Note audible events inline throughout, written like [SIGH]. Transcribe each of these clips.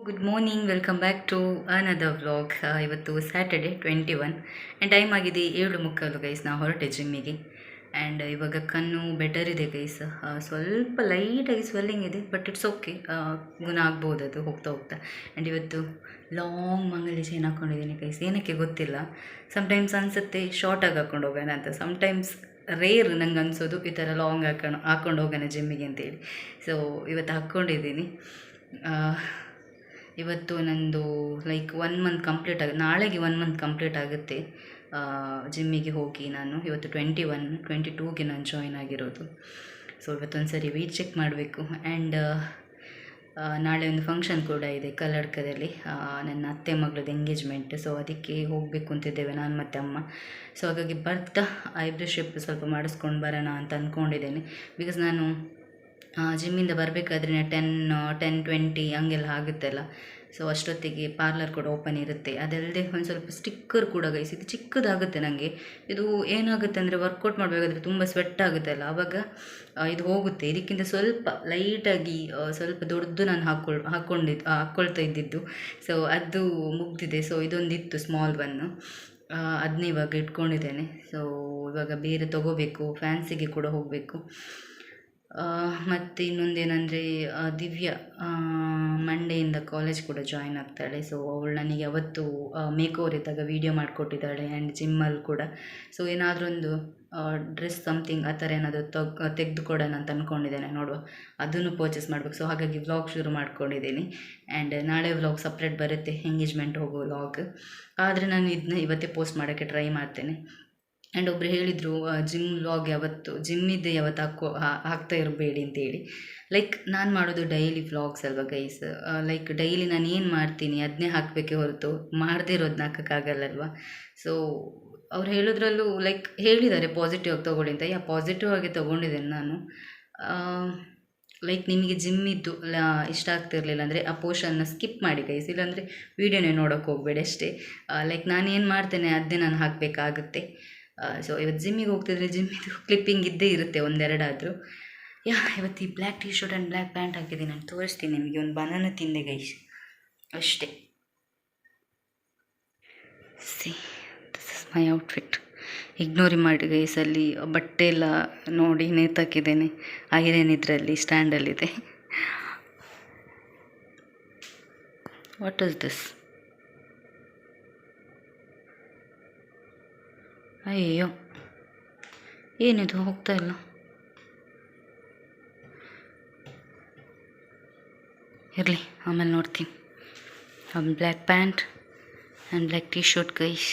Good morning welcome back to another vlog ಇವತ್ತು Saturday twenty one and time ಆಗಿದೆ ಏಳು ಮುಕ್ಕಾಲು ಗೈಸ್ ನಾವು ಹೊರಟೆ ಜಿಮ್ಮಿಗೆ ಆ್ಯಂಡ್ ಇವಾಗ ಕಣ್ಣು ಬೆಟರ್ ಇದೆ ಗೈಸ್ ಸ್ವಲ್ಪ ಲೈಟಾಗಿ ಸ್ವೆಲ್ಲಿಂಗ್ ಇದೆ ಬಟ್ ಇಟ್ಸ್ ಓಕೆ ಗುಣ ಆಗ್ಬೋದು ಅದು ಹೋಗ್ತಾ ಹೋಗ್ತಾ. ಆ್ಯಂಡ್ ಇವತ್ತು ಲಾಂಗ್ ಮಂಗಲಿ ಚೈನ್ ಹಾಕ್ಕೊಂಡಿದ್ದೀನಿ ಗೈಸ್ ಏನಕ್ಕೆ ಗೊತ್ತಿಲ್ಲ. ಸಮ್ಟೈಮ್ಸ್ ಅನಿಸುತ್ತೆ ಶಾರ್ಟಾಗಿ ಹಾಕ್ಕೊಂಡು ಹೋಗೋಣ ಅಂತ. ಸಮ್ಟೈಮ್ಸ್ ರೇರ್ ನಂಗೆ ಅನಿಸೋದು ಈ ಥರ ಲಾಂಗ್ ಹಾಕೊಂಡು ಹಾಕ್ಕೊಂಡು ಹೋಗೋಣ ಜಿಮ್ಮಿಗೆ ಅಂತೇಳಿ. ಸೊ ಇವತ್ತು ಹಾಕ್ಕೊಂಡಿದ್ದೀನಿ ಆ, ಇವತ್ತು ನಂದು ಲೈಕ್ ಒನ್ ಮಂತ್ ಕಂಪ್ಲೀಟ್ ಆಗುತ್ತೆ ನಾಳೆಗೆ ಒನ್ ಮಂತ್ ಕಂಪ್ಲೀಟ್ ಆಗುತ್ತೆ. ಜಿಮ್ಮಿಗೆ ಹೋಗಿ ನಾನು ಇವತ್ತು ಟ್ವೆಂಟಿ ಒನ್ ಟ್ವೆಂಟಿ ಟೂಗೆ ನಾನು ಜಾಯ್ನ್ ಆಗಿರೋದು. ಸೊ ಇವತ್ತೊಂದು ಸರಿ ವೆಯ್ಟ್ ಚೆಕ್ ಮಾಡಬೇಕು ಆ್ಯಂಡ್ ನಾಳೆ ಒಂದು ಫಂಕ್ಷನ್ ಕೂಡ ಇದೆ ಕಲ್ಲಡ್ಕದಲ್ಲಿ ನನ್ನ ಅತ್ತೆ ಮಗಳದ್ದು ಎಂಗೇಜ್ಮೆಂಟ್ ಸೊ ಅದಕ್ಕೆ ಹೋಗಬೇಕು ಅಂತಿದ್ದೇವೆ ನಾನು ಮತ್ತು ಅಮ್ಮ. ಸೊ ಹಾಗಾಗಿ ಬರ್ತಾ ಐಬ್ರೋ ಶೇಪ್ ಸ್ವಲ್ಪ ಮಾಡಿಸ್ಕೊಂಡು ಬರೋಣ ಅಂತ ಅಂದ್ಕೊಂಡಿದ್ದೇನೆ ಬಿಕಾಸ್ ನಾನು ಜಿಮ್ಮಿಂದ ಬರಬೇಕಾದ್ರೆ ಟೆನ್ ಟೆನ್ ಟ್ವೆಂಟಿ ಹಂಗೆಲ್ಲ ಆಗುತ್ತಲ್ಲ. ಸೊ ಅಷ್ಟೊತ್ತಿಗೆ ಪಾರ್ಲರ್ ಕೂಡ ಓಪನ್ ಇರುತ್ತೆ. ಅದಲ್ಲದೆ ಒಂದು ಸ್ವಲ್ಪ ಸ್ಟಿಕ್ಕರ್ ಕೂಡ ಗೈಸ್ ಇದು ಚಿಕ್ಕದಾಗುತ್ತೆ ನನಗೆ ಇದು ಏನಾಗುತ್ತೆ ಅಂದರೆ ವರ್ಕೌಟ್ ಮಾಡಬೇಕಾದ್ರೆ ತುಂಬ ಸ್ವೆಟ್ ಆಗುತ್ತಲ್ಲ. ಆವಾಗ ಇದು ಹೋಗುತ್ತೆ. ಇದಕ್ಕಿಂತ ಸ್ವಲ್ಪ ಲೈಟಾಗಿ ಸ್ವಲ್ಪ ದೊಡ್ಡದು ನಾನು ಹಾಕೊಳ್ ಹಾಕ್ಕೊಂಡಿದ್ದು ಹಾಕ್ಕೊಳ್ತಾ ಇದ್ದಿದ್ದು. ಸೊ ಅದು ಮುಗ್ದಿದೆ. ಸೊ ಇದೊಂದಿತ್ತು ಸ್ಮಾಲ್ ಒನ್ನು ಅದನ್ನೇ ಇವಾಗ ಇಟ್ಕೊಂಡಿದ್ದೇನೆ. ಸೊ ಇವಾಗ ಬೇರೆ ತೊಗೋಬೇಕು. ಫ್ಯಾನ್ಸಿಗೆ ಕೂಡ ಹೋಗಬೇಕು. ಮತ್ತು ಇನ್ನೊಂದೇನೆಂದರೆ ದಿವ್ಯ ಮಂಡೆಯಿಂದ ಕಾಲೇಜ್ ಕೂಡ ಜಾಯ್ನ್ ಆಗ್ತಾಳೆ. ಸೊ ಅವಳು ನನಗೆ ಅವತ್ತು ಮೇಕ್ ಓವರ್ ಇದ್ದಾಗ ವೀಡಿಯೋ ಮಾಡಿಕೊಟ್ಟಿದ್ದಾಳೆ ಆ್ಯಂಡ್ ಜಿಮ್ಮಲ್ಲಿ ಕೂಡ. ಸೊ ಏನಾದರೂ ಒಂದು ಡ್ರೆಸ್ ಸಮಥಿಂಗ್ ಆ ಥರ ಏನಾದರೂ ತಗ್, ತೆಗೆದುಕೊಡೋಣ ಅಂತ ಅಂದ್ಕೊಂಡಿದ್ದೇನೆ ನೋಡುವ. ಅದನ್ನು ಪರ್ಚೇಸ್ ಮಾಡಬೇಕು. ಸೊ ಹಾಗಾಗಿ ವ್ಲಾಗ್ ಶುರು ಮಾಡ್ಕೊಂಡಿದ್ದೀನಿ. ಆ್ಯಂಡ್ ನಾಳೆ ವ್ಲಾಗ್ ಸಪ್ರೇಟ್ ಬರುತ್ತೆ ಎಂಗೇಜ್ಮೆಂಟ್ ಹೋಗೋ ವ್ಲಾಗ್ ಆದರೆ ನಾನು ಇದನ್ನ ಇವತ್ತೇ ಪೋಸ್ಟ್ ಮಾಡೋಕ್ಕೆ ಟ್ರೈ ಮಾಡ್ತೇನೆ. ಆ್ಯಂಡ್ ಒಬ್ಬರು ಹೇಳಿದರು ಜಿಮ್ ವ್ಲಾಗ್ ಯಾವತ್ತು ಜಿಮ್ಮಿದ್ದೆ ಯಾವತ್ತು ಹಾಕೋ ಹಾಕ್ತಾ ಇರಬೇಡಿ ಅಂತೇಳಿ. ಲೈಕ್ ನಾನು ಮಾಡೋದು ಡೈಲಿ ವ್ಲಾಗ್ಸ್ ಅಲ್ವಾ ಗೈಸ್ ಲೈಕ್ ಡೈಲಿ ನಾನು ಏನು ಮಾಡ್ತೀನಿ ಅದನ್ನೇ ಹಾಕಬೇಕೇ ಹೊರತು, ಮಾಡದೇ ಇರೋದನ್ನ ಹಾಕೋಕ್ಕಾಗಲ್ಲಲ್ವ ಸೊ ಅವ್ರು ಹೇಳೋದ್ರಲ್ಲೂ ಲೈಕ್ ಹೇಳಿದ್ದಾರೆ ಪಾಸಿಟಿವ್ ಆಗಿ ತೊಗೊಳ್ಳಿ ಅಂತ. ಯಾ ಪಾಸಿಟಿವ್ ಆಗಿ ತೊಗೊಂಡಿದ್ದೇನೆ ನಾನು. ಲೈಕ್ ನಿಮಗೆ ಜಿಮ್ ಇದ್ದು ಇಷ್ಟ ಆಗ್ತಿರಲಿಲ್ಲ ಅಂದರೆ ಆ ಪೋರ್ಷನ್ನ ಸ್ಕಿಪ್ ಮಾಡಿ ಗೈಸ್ ಇಲ್ಲಾಂದರೆ ವೀಡಿಯೋನೇ ನೋಡೋಕೆ ಹೋಗಬೇಡಿ ಅಷ್ಟೇ. ಲೈಕ್ ನಾನು ಏನು ಮಾಡ್ತೇನೆ ಅದನ್ನೇ ನಾನು ಹಾಕಬೇಕಾಗುತ್ತೆ. ಸೊ ಇವತ್ತು ಜಿಮ್ಮಿಗೆ ಹೋಗ್ತಿದ್ರೆ ಜಿಮ್ಮಿದು ಕ್ಲಿಪ್ಪಿಂಗ್ ಇದ್ದೇ ಇರುತ್ತೆ, ಒಂದೆರಡಾದರೂ. ಯಾ, ಇವತ್ತು ಈ black T shirt and black pant ಹಾಕಿದ್ದೀನಿ ನಾನು ತೋರಿಸ್ತೀನಿ ನಿಮಗೆ, ಒಂದು ಬನಾನ ತಿಂದೆ ಗೈಸ್ ಅಷ್ಟೇ. See this is my outfit ಇಗ್ನೋರಿ ಮಾಡಿ ಗೈಸಲ್ಲಿ ಬಟ್ಟೆ ಎಲ್ಲ ನೋಡಿ ನೇತಾಕಿದ್ದೇನೆ. ಐರನ್ ಇದರಲ್ಲಿ ಸ್ಟ್ಯಾಂಡಲ್ಲಿದೆ ವಾಟ್ ಇಸ್ ದಿಸ್ ಅಯ್ಯೋ ಏನಿದು ಹೋಗ್ತಾ ಇಲ್ಲ? ಇರಲಿ, ಆಮೇಲೆ ನೋಡ್ತೀನಿ. Black pant and black T shirt guys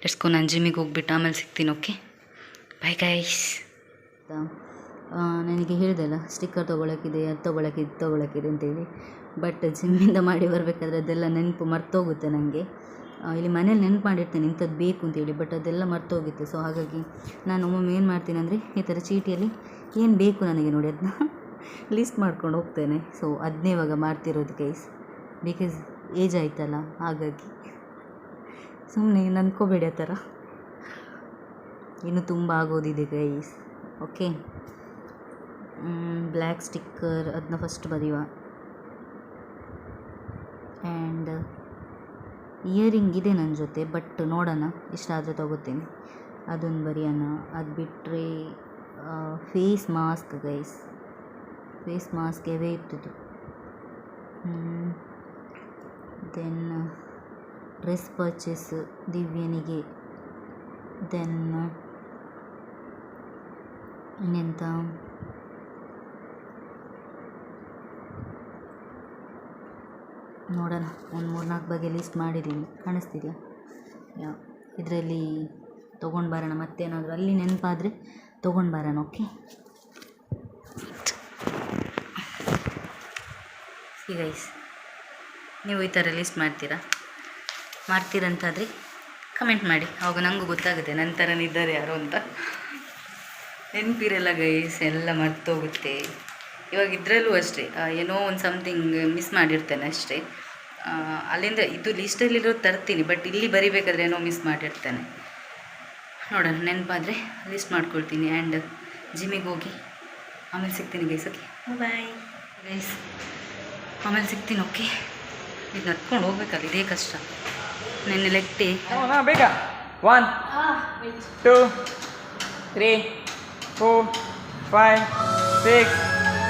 let's go ನಾನು ಜಿಮ್ಮಿಗೆ ಹೋಗ್ಬಿಟ್ಟು ಆಮೇಲೆ ಸಿಗ್ತೀನಿ ಓಕೆ ಬಾಯ್ ಗೈಸ್ ನನಗೆ ಹೇಳಿದೆಲ್ಲ ಸ್ಟಿಕ್ಕರ್ ತೊಗೊಳಕ್ಕಿದೆ ಅದು ತೊಗೊಳಕ್ಕಿದೆ ತೊಗೊಳಕ್ಕಿದೆ ಅಂತೇಳಿ. ಬಟ್ ಜಿಮ್ಮಿಂದ ಮಾಡಿ ಬರಬೇಕಾದ್ರೆ ಅದೆಲ್ಲ ನೆನಪು ಮರ್ತೋಗುತ್ತೆ ನನಗೆ ಇಲ್ಲಿ ಮನೇಲಿ ನೆನಪು ಮಾಡಿರ್ತೇನೆ ಇಂಥದ್ದು ಬೇಕು ಅಂತೇಳಿ ಬಟ್ ಅದೆಲ್ಲ ಮರ್ತೋಗುತ್ತೆ. ಸೊ ಹಾಗಾಗಿ ನಾನು ಒಮ್ಮೊಮ್ಮೆ ಏನು ಮಾಡ್ತೀನಿ ಅಂದರೆ ಈ ಥರ ಚೀಟಿಯಲ್ಲಿ ಏನು ಬೇಕು ನನಗೆ ನೋಡಿ ಅದನ್ನ ಲಿಸ್ಟ್ [LAUGHS] ಮಾಡ್ಕೊಂಡು ಹೋಗ್ತೇನೆ. ಸೊ ಅದನ್ನೇ ಇವಾಗ ಮಾಡ್ತಿರೋದು ಗೈಸ್ ಬಿಕಾಸ್ ಏಜ್ ಆಯ್ತಲ್ಲ, ಹಾಗಾಗಿ [LAUGHS] ಸುಮ್ಮನೆ ನನ್ಕೋಬೇಡಿ ಆ ಥರ ಇನ್ನೂ ತುಂಬ ಆಗೋದಿದೆ ಗೈಸ್ ಓಕೆ ಬ್ಲ್ಯಾಕ್ ಸ್ಟಿಕ್ಕರ್ ಅದನ್ನ ಫಸ್ಟ್ ಬರೆಯುವ ಆ್ಯಂಡ್ ಇಯರಿಂಗ್ ಇದೆ ನನ್ನ ಜೊತೆ, ಬಟ್ ನೋಡೋಣ, ಇಷ್ಟ ಆದರೆ ತೊಗೋತೀನಿ. ಅದೊಂದು ಬರೆಯೋಣ. ಅದು ಬಿಟ್ಟರೆ face mask guys face mask ಅವೇ ಇರ್ತದೆ. ದೆನ್ ಡ್ರೆಸ್ ಪರ್ಚೇಸ್ ದಿವ್ಯನಿಗೆ. ದೆನ್ ಇನ್ನೆಂತ? ನೋಡೋಣ. ಒಂದು ಮೂರು ನಾಲ್ಕು ಬಗೆ ಲಿಸ್ಟ್ ಮಾಡಿದ್ದೀನಿ ಕಾಣಿಸ್ತಿದೆಯಾ? ಯಾವ ಇದರಲ್ಲಿ ತೊಗೊಂಡು ಬರೋಣ. ಮತ್ತೇನಾದರೂ ಅಲ್ಲಿ ನೆನಪಾದರೆ ತೊಗೊಂಡು ಬರೋಣ ಓಕೆ ಗೈಸ್ ನೀವು ಈ ಥರ ಲಿಸ್ಟ್ ಮಾಡ್ತೀರಾ? ಮಾಡ್ತೀರಂತಾದರೆ ಕಮೆಂಟ್ ಮಾಡಿ. ಅವಾಗ ನನಗೂ ಗೊತ್ತಾಗುತ್ತೆ. ನನ್ನ ಥರನೇ ಇದ್ದಾರೆ ಯಾರು ಅಂತ. ನೆನಪಿರಲ್ಲ ಗೈಸ್ ಎಲ್ಲ ಮರ್ತೋಗುತ್ತೆ. ಇವಾಗ ಇದರಲ್ಲೂ ಅಷ್ಟೇ ಏನೋ ಒಂದು ಸಮಥಿಂಗ್ ಮಿಸ್ ಮಾಡಿರ್ತೇನೆ ಅಷ್ಟೇ. ಅಲ್ಲಿಂದ ಇದು ಲಿಸ್ಟಲ್ಲಿರೋ ತರ್ತೀನಿ ಬಟ್ ಇಲ್ಲಿ ಬರಿಬೇಕಾದ್ರೆ ಏನೋ ಮಿಸ್ ಮಾಡಿರ್ತೇನೆ. ನೋಡೋಣ ನೆನಪಾದರೆ ಲಿಸ್ಟ್ ಮಾಡ್ಕೊಳ್ತೀನಿ ಆ್ಯಂಡ್ ಜಿಮ್ಮಿಗೆ ಹೋಗಿ ಆಮೇಲೆ ಸಿಗ್ತೀನಿ ಗೈಸ್ ಓಕೆ ಬಾಯ್ ಗೈಸ್ ಆಮೇಲೆ ಸಿಗ್ತೀನಿ ಓಕೆ ಇದು ನಡ್ಕೊಂಡು ಹೋಗ್ಬೇಕಲ್ಲ ಇದೇ ಕಷ್ಟ. ನೆನ್ನೆ ಲೆಟ್ಟಿ ಹಾ ಬೇಗ. One two three four five six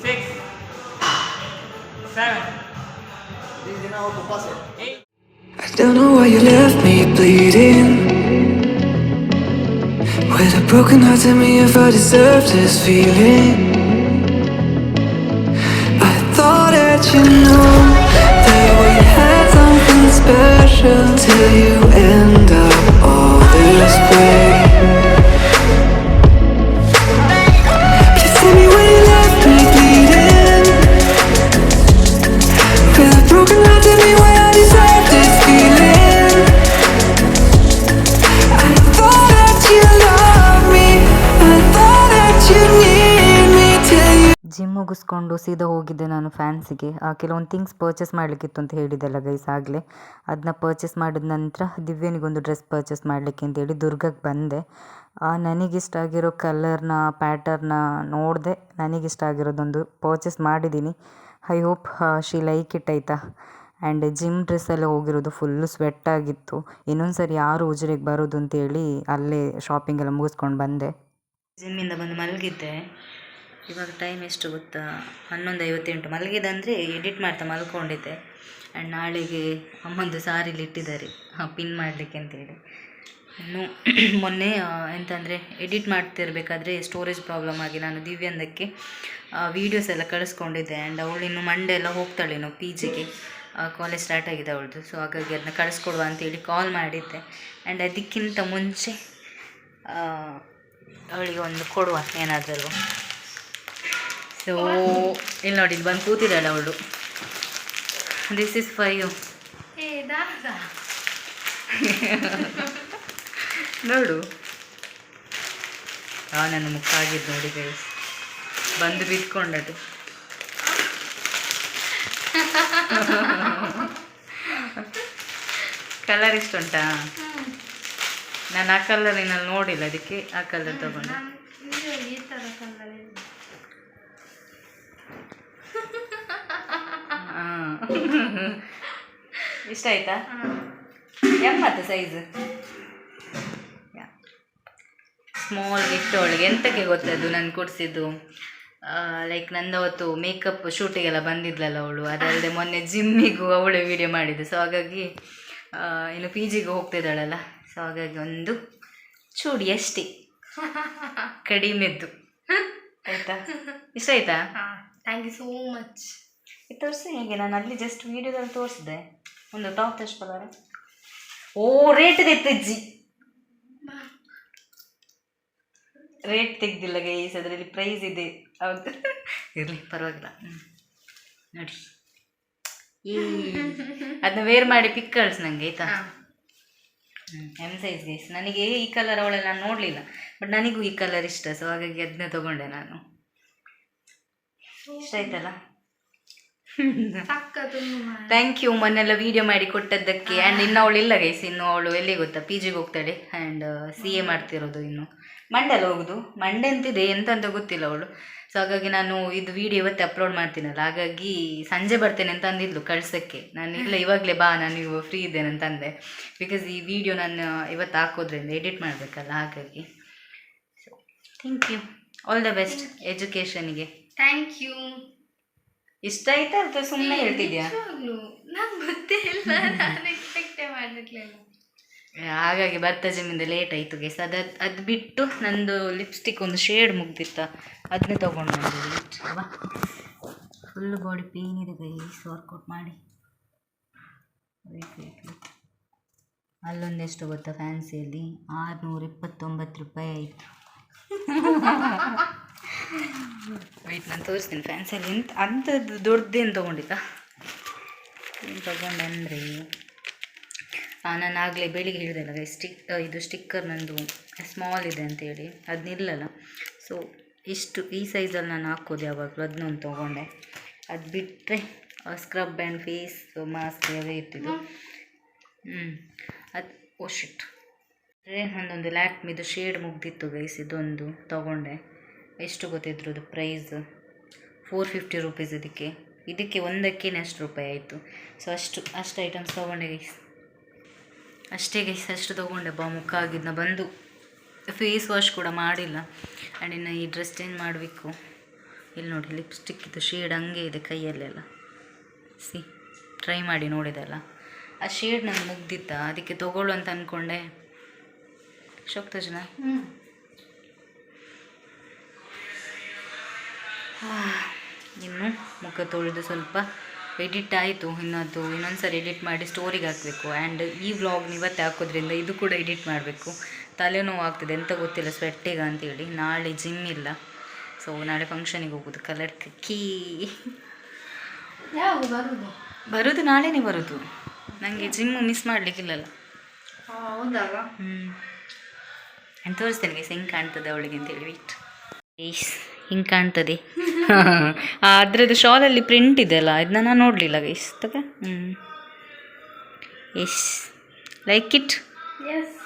Six. Seven. I don't know why you left me bleeding. With a broken heart, tell me if I deserve this feeling. You know that we had something special till you end ಮುಗಿಸ್ಕೊಂಡು ಸೀದಾ ಹೋಗಿದ್ದೆ ನಾನು ಫ್ಯಾನ್ಸಿಗೆ. ಕೆಲವೊಂದು things purchase ಮಾಡಲಿಕ್ಕಿತ್ತು ಅಂತ ಹೇಳಿದ್ದೆಲ್ಲ guys ಆಗಲೇ. ಅದನ್ನ purchase ಮಾಡಿದ ನಂತರ ದಿವ್ಯನಿಗೊಂದು ಡ್ರೆಸ್ ಪರ್ಚೇಸ್ ಮಾಡಲಿಕ್ಕೆ ಅಂತೇಳಿ ದುರ್ಗಕ್ಕೆ ಬಂದೆ. ನನಗಿಷ್ಟ ಆಗಿರೋ ಕಲರ್ನ, ಪ್ಯಾಟರ್ನ ನೋಡಿದೆ ನನಗಿಷ್ಟ ಆಗಿರೋದೊಂದು ಪರ್ಚೇಸ್ ಮಾಡಿದ್ದೀನಿ I hope she like it ಆಯಿತಾ? ಆ್ಯಂಡ್ ಜಿಮ್ ಡ್ರೆಸ್ಸೆಲ್ಲ ಹೋಗಿರೋದು ಫುಲ್ಲು ಸ್ವೆಟ್ ಆಗಿತ್ತು. ಇನ್ನೊಂದು ಸರಿ ಯಾರು ಉಜ್ರಿಗೆ ಬರೋದು ಅಂತೇಳಿ ಅಲ್ಲೇ ಶಾಪಿಂಗ್ ಎಲ್ಲ ಮುಗಿಸ್ಕೊಂಡು ಬಂದೆ. ಜಿಮ್ಮಿಂದ ಬಂದು ಮಲಗಿದ್ದೆ. ಇವಾಗ ಟೈಮ್ ಎಷ್ಟು ಗೊತ್ತಾ? ಹನ್ನೊಂದು ಐವತ್ತೆಂಟು ಮಲಗಿದಂದರೆ ಎಡಿಟ್ ಮಾಡ್ತಾ ಮಲ್ಕೊಂಡಿದ್ದೆ. ಆ್ಯಂಡ್ ನಾಳೆಗೆ ಅಮ್ಮಂದು ಸಾರಿಲಿ ಇಟ್ಟಿದ್ದಾರೆ. ಪಿನ್ ಮಾಡಲಿಕ್ಕೆ ಅಂತೇಳಿ. ಇನ್ನು [CLEARS THROAT] ಮೊನ್ನೆ ಎಂತಂದರೆ ಎಡಿಟ್ ಮಾಡ್ತಿರ್ಬೇಕಾದ್ರೆ ಸ್ಟೋರೇಜ್ ಪ್ರಾಬ್ಲಮ್ ಆಗಿ ನಾನು ದಿವ್ಯಂದಕ್ಕೆ ವೀಡಿಯೋಸ್ ಎಲ್ಲ ಕಳಿಸ್ಕೊಂಡಿದ್ದೆ. ಆ್ಯಂಡ್ ಅವಳು ಇನ್ನು ಮಂಡೆ ಎಲ್ಲ ಹೋಗ್ತಾಳೇನೋ ಪಿ ಜಿಗೆ ಕಾಲೇಜ್ ಸ್ಟಾರ್ಟ್ ಆಗಿದೆ ಅವಳದು. ಸೊ ಹಾಗಾಗಿ ಅದನ್ನ ಕಳಿಸ್ಕೊಡುವ ಅಂತೇಳಿ ಕಾಲ್ ಮಾಡಿದ್ದೆ. ಆ್ಯಂಡ್ ಅದಕ್ಕಿಂತ ಮುಂಚೆ ಅವಳಿಗೆ ಒಂದು ಕೊಡುವ ಏನಾದರೂ. ಸೊ ಇಲ್ಲಿ ನೋಡಿ ಇಲ್ಲಿ ಬಂದು ಕೂತಿದ್ದಾಳೆ ಅವಳು. ದಿಸ್ ಇಸ್ ಫೈ ಯು ನೋಡು. ಆ ನನ್ನ ಮುಖ ಆಗಿದ್ದು ನೋಡಿ ಗೈಸ್ ಬಂದು ಬಿದ್ಕೊಂಡದು ಕಲರ್ ಇಷ್ಟ ಉಂಟಾ ನಾನು ಆ ಕಲರಿನಲ್ಲಿ ನೋಡಿಲ್ಲ ಅದಕ್ಕೆ ಆ ಕಲರ್ ತಗೊಂಡೆ. [LAUGHS] ಇಷ್ಟ ಆಯ್ತಾ? ಎಂಬತ್ತು ಸೈಜ್ ಸ್ಮಾಲ್ ಗಿಫ್ಟ್ ಅವಳಿಗೆ ಎಂತಕ್ಕೆ ಗೊತ್ತದು ನಾನು ಕೊಡಿಸಿದ್ದು? ಲೈಕ್ ನಂದು ಅವತ್ತು ಮೇಕಪ್ ಶೂಟಿಗೆಲ್ಲ ಬಂದಿದ್ಲಲ್ಲ ಅವಳು. ಅದಲ್ಲದೆ ಮೊನ್ನೆ ಜಿಮ್ಮಿಗೂ ಅವಳು ವಿಡಿಯೋ ಮಾಡಿದ್ದು. ಸೊ ಹಾಗಾಗಿ ಇನ್ನು ಪಿ ಜಿಗೂ ಹೋಗ್ತಿದ್ದಾಳಲ್ಲ ಸೊ ಹಾಗಾಗಿ ಒಂದು ಚೂಡಿ ಅಷ್ಟೇ. [LAUGHS] ಕಡಿಮೆದ್ದು. ಆಯ್ತಾ? ಇಷ್ಟ ಆಯ್ತಾ? ಥ್ಯಾಂಕ್ ಯು ಸೋ ಮಚ್ ತೋರಿಸಿ ಹೇಗೆ ನಾನು ಅಲ್ಲಿ ಜಸ್ಟ್ ವಿಡಿಯೋದಲ್ಲಿ ತೋರಿಸಿದೆ. ಒಂದು ಟಾಪ್ ಟೆಸ್ಟ್ ಕಲರ್ ಓ ರೇಟ್ ತೆಗ್ದಿಜ್ಜಿ ರೇಟ್ ತೆಗ್ದಿಲ್ಲ ಗೈಸ್ ಅದರಲ್ಲಿ ಪ್ರೈಸ್ ಇದೆ. ಹೌದು. ಇರಲಿ ಪರವಾಗಿಲ್ಲ. ನೋಡಿ ಈ ಅದನ್ನ ವೇರ್ ಮಾಡಿ ಪಿಕ್ ಕಳ್ಸಿ ನಂಗೆ ಆಯ್ತಾ? ಎಂ ಸೈಜ್ ಗೈಸ್ ನನಗೆ ಈ ಕಲರ್ ಅವಳೆಲ್ಲ ನಾನು ನೋಡಲಿಲ್ಲ. ಬಟ್ ನನಗೂ ಈ ಕಲರ್ ಇಷ್ಟ ಸೊ ಹಾಗಾಗಿ ಅದನ್ನೇ ತಗೊಂಡೆ ನಾನು. ಇಷ್ಟ ಆಯ್ತಲ್ಲ? [LAUGHS] ಥ್ಯಾಂಕ್ ಯು ಮೊನ್ನೆಲ್ಲ ವಿಡಿಯೋ ಮಾಡಿ ಕೊಟ್ಟದ್ದಕ್ಕೆ. ಆ್ಯಂಡ್ ಇನ್ನು ಅವಳು ಇಲ್ಲ ಗೈಸ್ ಇನ್ನು ಅವಳು ಎಲ್ಲಿ ಗೊತ್ತಾ? ಪಿ ಜಿಗೆ ಹೋಗ್ತಾಳೆ. ಆ್ಯಂಡ್ ಸಿ ಎ ಮಾಡ್ತಿರೋದು ಇನ್ನು. ಮಂಡೆಲ್ಲ ಹೋಗುದು? ಮಂಡೆ ಅಂತಿದೆ ಎಂತ ಅಂತ ಗೊತ್ತಿಲ್ಲ ಅವಳು. ಸೊ ಹಾಗಾಗಿ ನಾನು ಇದು ವಿಡಿಯೋ ಇವತ್ತು ಅಪ್ಲೋಡ್ ಮಾಡ್ತೀನಲ್ಲ. ಹಾಗಾಗಿ ಸಂಜೆ ಬರ್ತೇನೆ ಅಂತ ಅಂದಿದ್ಲು ಕಳ್ಸೋಕ್ಕೆ. ನಾನು ಇಲ್ಲ ಇವಾಗಲೇ ಬಾ ನಾನು ಇವಾಗ ಫ್ರೀ ಇದ್ದೇನೆ ಅಂತ ಅಂದೆ. ಬಿಕಾಸ್ ಈ ವಿಡಿಯೋ ನಾನು ಇವತ್ತು ಹಾಕೋದ್ರಿಂದ ಎಡಿಟ್ ಮಾಡಬೇಕಲ್ಲ ಹಾಗಾಗಿ. So thank you all the best ಎಜುಕೇಷನಿಗೆ thank you ಇಷ್ಟ ಆಯ್ತಾ ಅಥವಾ ಸುಮ್ಮನೆ ಹೇಳ್ತಿದ್ಯಾ? ನಂಗೆ ಗೊತ್ತೇ ಇಲ್ಲ. ನಾನು ಎಕ್ಸ್ಪೆಕ್ಟೇ ಮಾಡಿರ್ಲಿಲ್ಲ ಹಾಗಾಗಿ ಭತ್ತ ಜಮೀನಿಂದ ಲೇಟ್ ಆಯಿತು ಗೇಸ್ ಅದು ಅದು ಬಿಟ್ಟು ನಂದು ಲಿಪ್ಸ್ಟಿಕ್ ಒಂದು ಶೇಡ್ ಮುಗ್ದಿತ್ತ? ಅದನ್ನ ತೊಗೊಂಡು ಬಂದಿದ್ದೆ ಫುಲ್ ಬಾಡಿ ಪೇನ್ ಇದೆ ಗೈಸ್ ವರ್ಕೌಟ್ ಮಾಡಿ. ಅಲ್ಲೊಂದೆಷ್ಟು ಗೊತ್ತಾ ಫ್ಯಾನ್ಸಿಯಲ್ಲಿ ಆರುನೂರ ಇಪ್ಪತ್ತೊಂಬತ್ತು ರೂಪಾಯಿ ಆಯಿತು. [LAUGHS] ವೆಯ್ಟ್ ನಾನು ತೋರಿಸ್ತೀನಿ ಫ್ಯಾನ್ಸಿಯಲ್ಲಿ ಎಂತ ಅಂಥದ್ದು ದೊಡ್ಡದೇನು ತೊಗೊಂಡಿದ್ದ? ಏನು ತೊಗೊಂಡೆ ಅಂದರೆ ನಾನು ಆಗಲೇ ಬೆಳಿಗ್ಗೆ ಹೇಳಿದೆಲ್ಲ ಸ್ಟಿಕ್ ಇದು ಸ್ಟಿಕ್ಕರ್ ನಂದು ಸ್ಮಾಲ್ ಇದೆ ಅಂತೇಳಿ ಅದು ನಿಲ್ಲಲ್ಲ ಸೊ ಇಷ್ಟು ಈ ಸೈಜಲ್ಲಿ ನಾನು ಹಾಕೋದು ಯಾವಾಗಲೂ. ಅದನ್ನೊಂದು ತೊಗೊಂಡೆ. ಅದು ಬಿಟ್ಟರೆ ಸ್ಕ್ರಬ್ ಆ್ಯಂಡ್ ಫೇಸ್ ಮಾಸ್ಕ್ ಅವೇ ಇರ್ತಿದ್ದು ಹ್ಞೂ ಅದು ಓಶಿಟ್ ಅಂದರೆ ಒಂದೊಂದು ಲ್ಯಾಕ್ಮಿದು ಶೇಡ್ ಮುಗ್ದಿತ್ತು ಗೈಸ್ ಇದೊಂದು ತೊಗೊಂಡೆ. ಎಷ್ಟು ಗೊತ್ತಿದ್ರದ್ದು ಪ್ರೈಸ್ ಫೋರ್ ಫಿಫ್ಟಿ ರುಪೀಸ್ ಇದಕ್ಕೆ. ಇದಕ್ಕೆ ಒಂದಕ್ಕೆ ಅಷ್ಟು ರೂಪಾಯಿ ಆಯಿತು. ಸೊ ಅಷ್ಟು ಅಷ್ಟು ಐಟಮ್ಸ್ ತೊಗೊಂಡೆ ಗೈಸ್ ಅಷ್ಟೇ ಗೈಸ್ ಅಷ್ಟು ತೊಗೊಂಡೆ. ಬಾ ಮುಖ ಆಗಿದ್ನ ಬಂದು ಫೇಸ್ ವಾಶ್ ಕೂಡ ಮಾಡಿಲ್ಲ. ಆ್ಯಂಡ್ ಇನ್ನು ಈ ಡ್ರೆಸ್ ಚೇಂಜ್ ಮಾಡಬೇಕು. ಇಲ್ಲಿ ನೋಡಿ ಲಿಪ್ಸ್ಟಿಕ್ ಇದು ಶೇಡ್ ಹಂಗೆ ಇದೆ ಕೈಯಲ್ಲೆಲ್ಲ. ಸಿ ಟ್ರೈ ಮಾಡಿ ನೋಡಿದಲ್ಲ ಆ ಶೇಡ್ ನಂಗೆ ಮುಗ್ದಿತ್ತ? ಅದಕ್ಕೆ ತೊಗೊಳ್ಳು ಅಂತ ಅಂದ್ಕೊಂಡೆ ಶೋಕ್ತ ಜನ? ಇನ್ನು ಮುಖ ತೊಳೆದು ಸ್ವಲ್ಪ ಎಡಿಟ್ ಆಯಿತು. ಇನ್ನದು ಇನ್ನೊಂದ್ಸರಿ ಎಡಿಟ್ ಮಾಡಿ ಸ್ಟೋರಿಗೆ ಹಾಕಬೇಕು. ಆ್ಯಂಡ್ ಈ ವ್ಲಾಗ್ ಇವತ್ತೇ ಹಾಕೋದ್ರಿಂದ ಇದು ಕೂಡ ಎಡಿಟ್ ಮಾಡಬೇಕು. ತಲೆನೋವು ಆಗ್ತದೆ. ಎಂತ ಗೊತ್ತಿಲ್ಲ. ಸ್ವೆಟ್ಟಿಗ ಅಂತೇಳಿ. ನಾಳೆ ಜಿಮ್ ಇಲ್ಲ. ಸೊ ನಾಳೆ ಫಂಕ್ಷನಿಗೆ ಹೋಗೋದು. ಕಲರ್ ಕೀ ಯಾವ ಬರುದು? ನಾಳೆನೇ ಬರೋದು. ನನಗೆ ಜಿಮ್ ಮಿಸ್ ಮಾಡಲಿಕ್ಕಿಲ್ಲಲ್ಲ ಹ್ಞೂ ನಾನು ತೋರಿಸ್ತೇನೆ ಸಿಂಗ್ ಹೆಂಗೆ ಕಾಣ್ತದೆ ಅವಳಿಗೆ ಅಂತೇಳಿ. ಏಸ್ ಹಿಂಗೆ ಕಾಣ್ತದೆ? [LAUGHS] ಅದರದ್ದು ಶಾಲಲ್ಲಿ ಪ್ರಿಂಟ್ ಇದೆಯಲ್ಲ ಇದನ್ನ ನಾನು ನೋಡಲಿಲ್ಲ ಗೈಸ್ ತಗ. ಹ್ಞೂ yes like it yes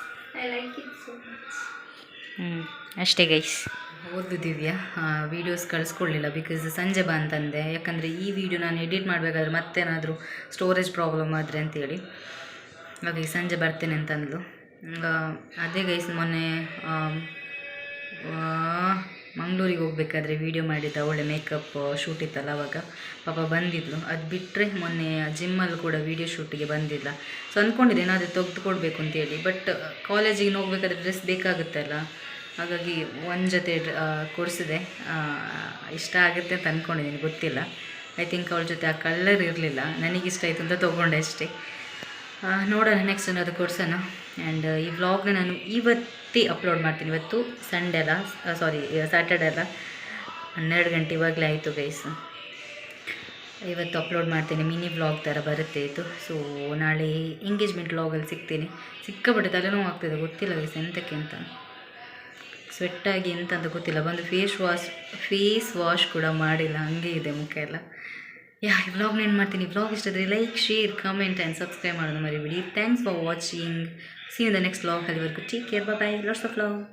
I like it so much ಹ್ಞೂ ಅಷ್ಟೇ ಗೈಸ್ ಓದು ದಿವ್ಯಾ ವೀಡಿಯೋಸ್ ಕಳಿಸ್ಕೊಡ್ಲಿಲ್ಲ ಬಿಕಾಸ್ ಸಂಜೆ ಬಾ ಅಂತಂದೆ. ಯಾಕಂದರೆ ಈ ವಿಡಿಯೋ ನಾನು ಎಡಿಟ್ ಮಾಡಬೇಕಾದ್ರೆ ಮತ್ತೇನಾದರೂ ಸ್ಟೋರೇಜ್ ಪ್ರಾಬ್ಲಮ್ ಆದರೆ ಅಂತೇಳಿ. ಹಾಗಾಗಿ ಸಂಜೆ ಬರ್ತೇನೆ ಅಂತಂದ್ಲು. ಅದೇ ಗೈಸ್ ಮೊನ್ನೆ ಮಂಗಳೂರಿಗೆ ಹೋಗ್ಬೇಕಾದ್ರೆ ವೀಡಿಯೋ ಮಾಡಿದ್ದ ಅವಳೆ ಮೇಕಪ್ ಶೂಟ್ ಇತ್ತಲ್ಲ ಅವಾಗ. ಪಾಪ ಬಂದಿದ್ಲು. ಅದು ಬಿಟ್ಟರೆ ಮೊನ್ನೆ ಜಿಮ್ಮಲ್ಲಿ ಕೂಡ ವೀಡಿಯೋ ಶೂಟಿಗೆ ಬಂದಿಲ್ಲ. ಸೊ ಅಂದ್ಕೊಂಡಿದ್ದೆ ಏನಾದರೂ ತೆಗೆದುಕೊಡ್ಬೇಕು ಅಂತೇಳಿ. ಬಟ್ ಕಾಲೇಜಿಗೆ ಹೋಗ್ಬೇಕಾದ್ರೆ ಡ್ರೆಸ್ ಬೇಕಾಗುತ್ತಲ್ಲ. ಹಾಗಾಗಿ ಒಂದು ಜೊತೆ ಕೊಡಿಸಿದೆ. ಇಷ್ಟ ಆಗುತ್ತೆ ಅಂತ ಅಂದ್ಕೊಂಡಿದ್ದೀನಿ ಗೊತ್ತಿಲ್ಲ. ಐ ಥಿಂಕ್ ಅವಳ ಜೊತೆ ಆ ಕಲರ್ ಇರಲಿಲ್ಲ. ನನಗಿಷ್ಟ ಆಯಿತು ಅಂತ ತೊಗೊಂಡೆ ಅಷ್ಟೇ. ನೋಡೋಣ ನೆಕ್ಸ್ಟ್ ಏನಾದರೂ ಕೊಡ್ಸೋಣ. ಆ್ಯಂಡ್ ಈ ವ್ಲಾಗ್ನ ನಾನು ಇವತ್ತೇ ಅಪ್ಲೋಡ್ ಮಾಡ್ತೀನಿ. ಇವತ್ತು ಸಂಡೇ ಅಲ್ಲ ಸಾರಿ ಸ್ಯಾಟರ್ಡೆ ಅಲ್ಲ. ಹನ್ನೆರಡು ಗಂಟೆ ಇವಾಗಲೇ ಆಯಿತು ಗೈಸ್ ಇವತ್ತು ಅಪ್ಲೋಡ್ ಮಾಡ್ತೀನಿ. ಮಿನಿ ವ್ಲಾಗ್ ಥರ ಬರುತ್ತೆ ಇದು. ಸೊ ನಾಳೆ ಎಂಗೇಜ್ಮೆಂಟ್ ವ್ಲಾಗಲ್ಲಿ ಸಿಗ್ತೀನಿ. ಸಿಕ್ಕಾಪಟ್ಟೆ ತಲೆನೋವು ಆಗ್ತಿದೆ. ಗೊತ್ತಿಲ್ಲ ಗೈಸ್ ಎಂತಕ್ಕೆ ಅಂತ. ಸ್ವೆಟ್ಟಾಗಿ ಎಂತ ಅಂತ ಗೊತ್ತಿಲ್ಲ. ಬಂದು ಫೇಸ್ ವಾಶ್ ಫೇಸ್ ವಾಶ್ ಕೂಡ ಮಾಡಿಲ್ಲ. ಹಂಗೆ ಇದೆ ಮುಖ ಎಲ್ಲ. ಯಾ ವ್ಲಾಗ್ನ ಏನು ಮಾಡ್ತೀನಿ? ವ್ಲಾಗ್ ಇಷ್ಟ ಆದರೆ like share comment and subscribe ಮಾಡೋದು ಮರಿಬಿಡಿ. Thanks for watching See you in the next vlog. Have a good take care. Bye bye. Lots of love.